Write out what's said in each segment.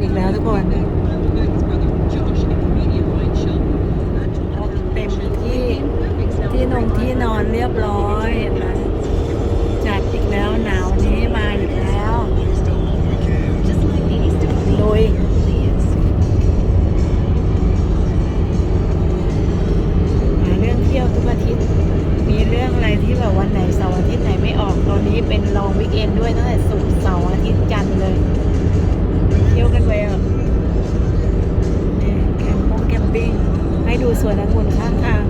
อีกแล้วทุกคนเต็มที่ที่นงที่นอนเรียบร้อยนะจัดอีกแล้วหนาว ดูสวนองุ่นข้างทาง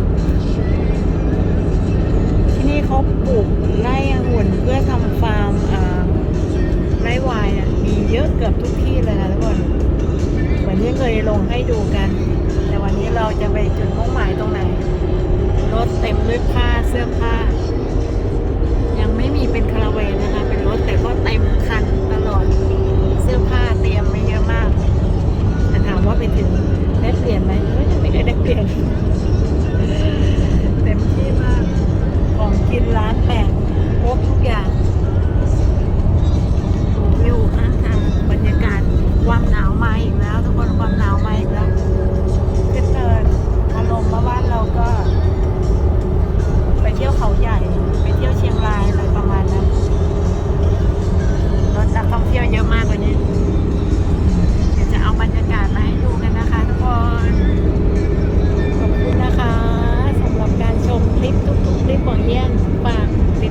ที่นี่เขาปลูกไร่องุ่นเพื่อทำฟาร์มไร่ไวน์อะมีเยอะเกือบทุกที่เลยนะทุกคนเหมือนที่เคยลงให้ดูกัน แต่วันนี้เราจะไปจุดมุ่งหมายตรงไหน รถเต็มด้วยผ้าเสื้อผ ยั ลิปของเยี่ยงฝางติ